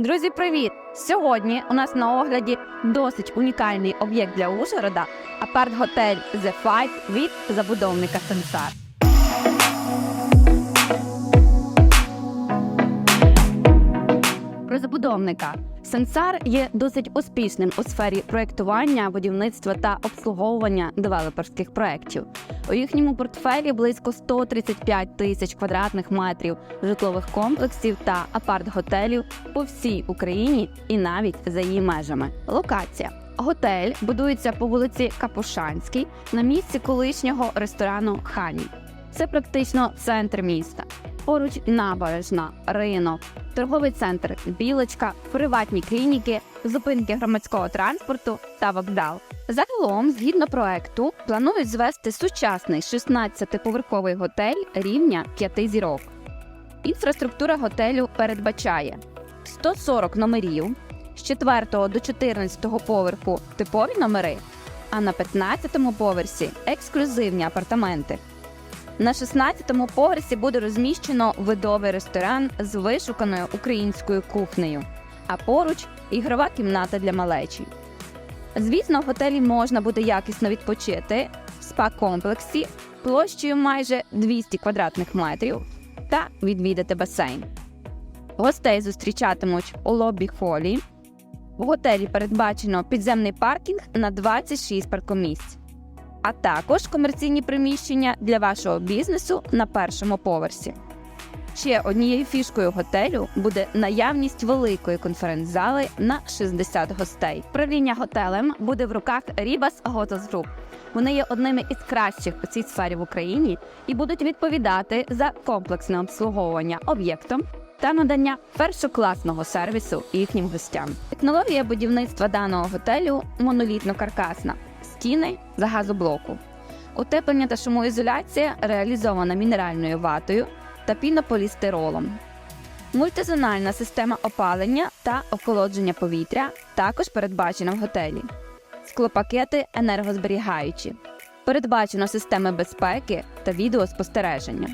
Друзі, привіт! Сьогодні у нас на огляді досить унікальний об'єкт для Ужгорода апарт-готель The Fight від забудовника Сенсар. Забудовника Сенсар є досить успішним у сфері проєктування, будівництва та обслуговування девелоперських проєктів. У їхньому портфелі близько 135 тисяч квадратних метрів житлових комплексів та апарт-готелів по всій Україні і навіть за її межами. Локація. Готель будується по вулиці Капушанській на місці колишнього ресторану Хані. Це практично центр міста. Поруч набережна, ринок, торговий центр Білочка, приватні клініки, зупинки громадського транспорту та вокзал. Загалом, згідно проекту, планують звести сучасний 16-поверховий готель рівня 5 зірок. Інфраструктура готелю передбачає 140 номерів з 4 до 14 поверху типові номери, а на 15 поверсі ексклюзивні апартаменти. На 16-му поверсі буде розміщено видовий ресторан з вишуканою українською кухнею, а поруч ігрова кімната для малечі. Звісно, в готелі можна буде якісно відпочити в спа-комплексі площею майже 200 квадратних метрів та відвідати басейн. Гостей зустрічатимуть у лобі холі. В готелі передбачено підземний паркінг на 26 паркомісць а також комерційні приміщення для вашого бізнесу на першому поверсі. Ще однією фішкою готелю буде наявність великої конференц-зали на 60 гостей. Правління готелем буде в руках Ribas Hotels Group. Вони є одними із кращих у цій сфері в Україні і будуть відповідати за комплексне обслуговування об'єктом та надання першокласного сервісу їхнім гостям. Технологія будівництва даного готелю монолітно-каркасна стіни з газоблоку. Утеплення та шумоізоляція реалізована мінеральною ватою та пінополістиролом. Мультизональна система опалення та охолодження повітря також передбачена в готелі. Склопакети енергозберігаючі. Передбачено системи безпеки та відеоспостереження.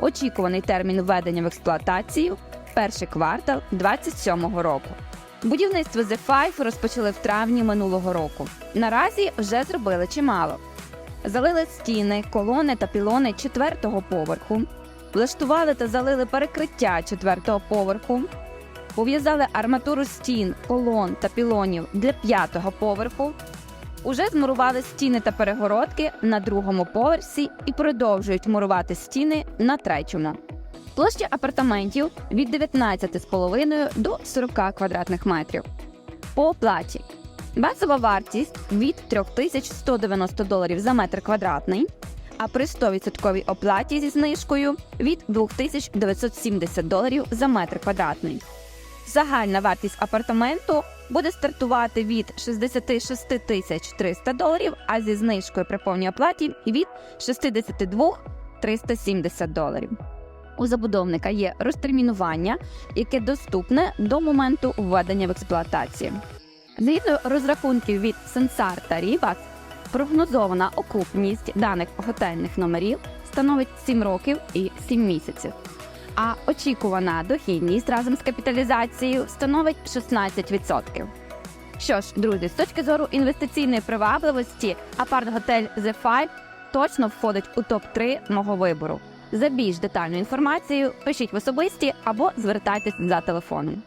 Очікуваний термін введення в експлуатацію перший квартал 2027 року. Будівництво The Five розпочали в травні минулого року. Наразі вже зробили чимало. Залили стіни, колони та пілони четвертого поверху, влаштували та залили перекриття четвертого поверху, пов'язали арматуру стін, колон та пілонів для п'ятого поверху. Уже змурували стіни та перегородки на другому поверсі і продовжують мурувати стіни на третьому. Площа апартаментів від 19,5 до 40 квадратних метрів. По оплаті базова вартість від 3190 доларів за метр квадратний, а при 100% оплаті зі знижкою від 2970 доларів за метр квадратний. Загальна вартість апартаменту буде стартувати від 66 тисяч 300 доларів, а зі знижкою при повній оплаті від 62 370 доларів. У забудовника є розтермінування, яке доступне до моменту введення в експлуатацію. Згідно розрахунків від Сенсар та Рібас, прогнозована окупність даних готельних номерів становить 7 років і 7 місяців. А очікувана дохідність разом з капіталізацією становить 16%. Що ж, друзі, з точки зору інвестиційної привабливості, апарт-готель The Five точно входить у топ-3 мого вибору. За більш детальною інформацією пишіть в особисті або звертайтесь за телефоном.